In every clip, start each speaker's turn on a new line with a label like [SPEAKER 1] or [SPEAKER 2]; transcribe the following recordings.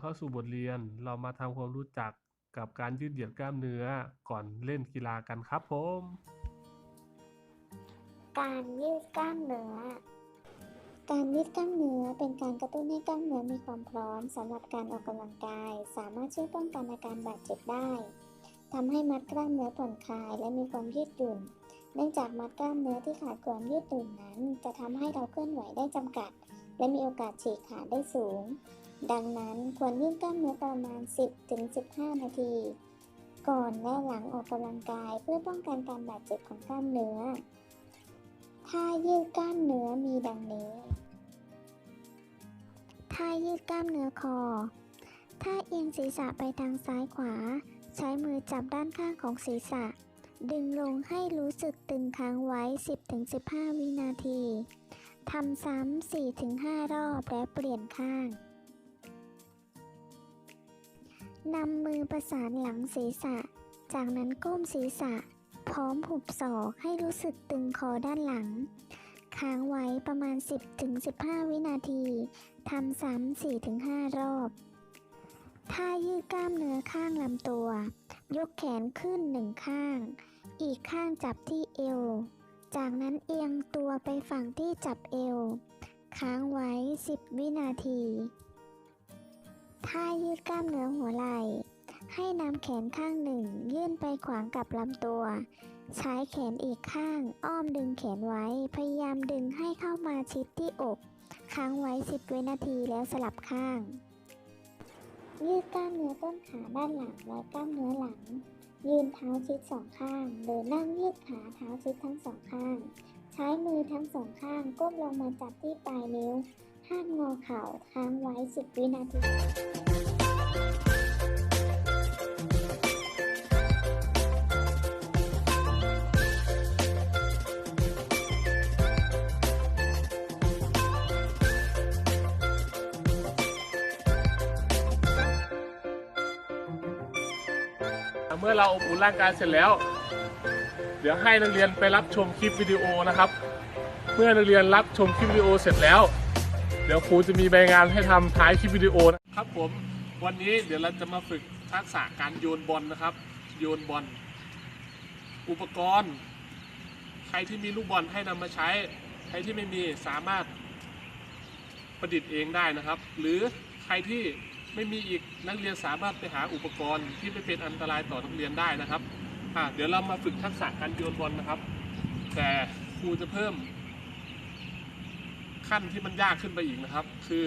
[SPEAKER 1] เข้าสู่บทเรียน เรามาทำความรู้จักกับการยืดเหยียดกล้ามเนื้อก่อนเล่นกีฬากันครับผม
[SPEAKER 2] การยืดกล้ามเนื้อ การยืดกล้ามเนื้อเป็นการกระตุ้นให้กล้ามเนื้อมีความพร้อมสำหรับการออกกำลังกาย สามารถช่วยป้องกันอาการบาดเจ็บได้ทำให้มัดกล้ามเนื้อผ่อนคลายและมีความยืดหยุ่น เนื่องจากมัดกล้ามเนื้อที่ขาดความยืดหยุ่นนั้น จะทำให้เราเคลื่อนไหวได้จำกัด และมีโอกาสฉีกขาดได้สูง ดังนั้นควรยืดกล้ามเนื้อประมาณ 10-15 นาที ก่อนและหลังออกกำลังกายเพื่อป้องกันการบาดเจ็บของกล้ามเนื้อ ท่ายืดกล้ามเนื้อมีดังนี้ ท่ายืดกล้ามเนื้อคอ ท่าเอียงศีรษะไปทางซ้ายขวา ใช้มือจับด้านข้างของศีรษะ ดึงลงให้รู้สึกตึงค้างไว้ 10-15 วินาทีทำซ้ำ 4-5 รอบและเปลี่ยนข้าง นำมือประสานหลังศีรษะ จากนั้นก้มศีรษะ พร้อมหุบศอกให้รู้สึกตึงคอด้านหลัง ค้างไว้ประมาณ 10-15 วินาทีทำซ้ำ 4-5 รอบท่ายืดกล้ามเนื้อข้างลำตัว ยกแขนขึ้นหนึ่งข้าง อีกข้างจับที่เอว จากนั้นเอียงตัวไปฝั่งที่จับเอว ค้างไว้ 10 วินาที ท่ายืดกล้ามเนื้อหัวไหล่ให้นำแขนข้างหนึ่ง ยื่นไปขวางกับลำตัว ใช้แขนอีกข้าง อ้อมดึงแขนไว้ พยายามดึงให้เข้ามาชิดที่อก ค้างไว้ 10 วินาทีแล้วสลับข้าง ยืดกล้ามเนื้อต้นขาด้านหลังและกล้ามเนื้อหลัง ยืนเท้าชิดสองข้างหรือนั่งยืดขาเท้าชิดทั้งสองข้าง ใช้มือทั้งสองข้างก้มลงมาจับที่ปลายนิ้ว ห้ามงอเข่าค้างไว้ 10 วินาที
[SPEAKER 1] เมื่อเราอบอุ่นร่างกายเสร็จแล้ว เดี๋ยวให้นักเรียนไปรับชมคลิปวิดีโอนะครับ เมื่อนักเรียนรับชมคลิปวิดีโอเสร็จแล้ว เดี๋ยวครูจะมีใบงานให้ทำท้ายคลิปวิดีโอนะครับผมวันนี้เดี๋ยวเราจะมาฝึกทักษะการโยนบอลนะครับ โยนบอลอุปกรณ์ ใครที่มีลูกบอลให้นำมาใช้ ใครที่ไม่มีสามารถประดิษฐ์เองได้นะครับ หรือใครที่ไม่มีอีกนักเรียนสามารถไปหาอุปกรณ์ที่ไม่เป็นอันตรายต่อนักเรียนได้นะครับเดี๋ยวเรามาฝึกทักษะการโยนบอลนะครับ แต่ครูจะเพิ่ม ขั้นที่มันยากขึ้นไปอีกนะครับ คือ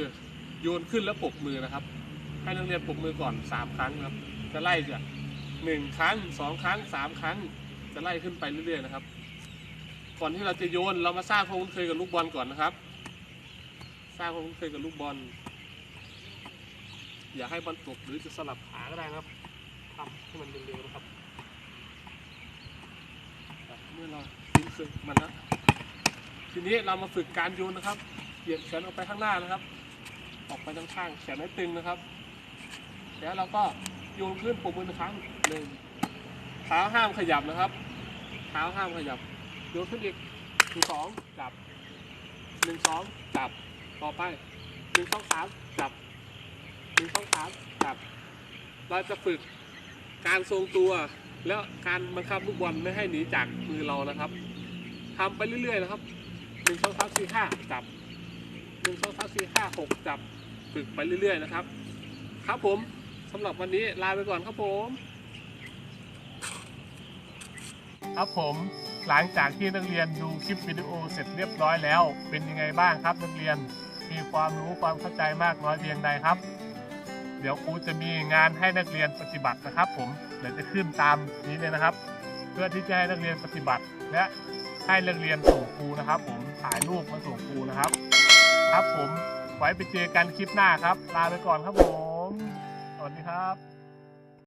[SPEAKER 1] โยนขึ้นแล้วปรบมือนะครับ ให้นักเรียนปรบมือก่อนสามครั้งนะครับ จะไล่จากหนึ่งครั้งสองครั้งสามครั้ง จะไล่ขึ้นไปเรื่อยๆนะครับ ก่อนที่เราจะโยนเรามาสร้างความคุ้นเคยกับลูกบอลก่อนนะครับ สร้างความคุ้นเคยกับลูกบอล อย่าให้บอลตกหรือจะสลับขาก็ได้นะครับทำให้มันเร็วๆนะครับ เมื่อเราคุ้นเคยมันแล้ว ทีนี้เรามาฝึกการโยนนะครับ เหยียดแขนออกไปข้างหน้านะครับ ออกไปข้างๆแขนให้ตึงนะครับ แล้วเราก็โยนขึ้นปุ่มมือครั้งหนึ่งเท้าห้ามขยับนะครับ เท้าห้ามขยับ โยนขึ้นอีกหนึ่งสองจับหนึ่งสองจับ ต่อไปหนึ่งสองสามจับหนึ่งสองสามจับ เราจะฝึกการทรงตัว แล้วการบังคับลูกบอลไม่ให้หนีจากมือเรานะครับทำไปเรื่อยๆนะครับ นึ่งสองสามสี่ห้าจับหนึ่งสองสามสี่ห้าหกจับฝึกไปเรื่อย ๆ นะครับ ครับผมสำหรับวันนี้ลาไปก่อนครับผม ครับผมหลังจากที่นักเรียนดูคลิปวิดีโอเสร็จเรียบร้อยแล้ว เป็นยังไงบ้างครับนักเรียนมีความรู้ความเข้าใจมากน้อยเพียงใดครับ เดี๋ยวครูจะมีงานให้นักเรียนปฏิบัตินะครับ ผมเดี๋ยวจะขึ้นตามนี้เลยนะครับ เพื่อที่จะให้นักเรียนปฏิบัติและ ให้นักเรียนส่งครูนะครับ ผมถ่ายรูปมาส่งครูนะครับ ครับผมไว้ไปเจอกันคลิปหน้าครับ ลาไปก่อนครับผม สวัสดีครับ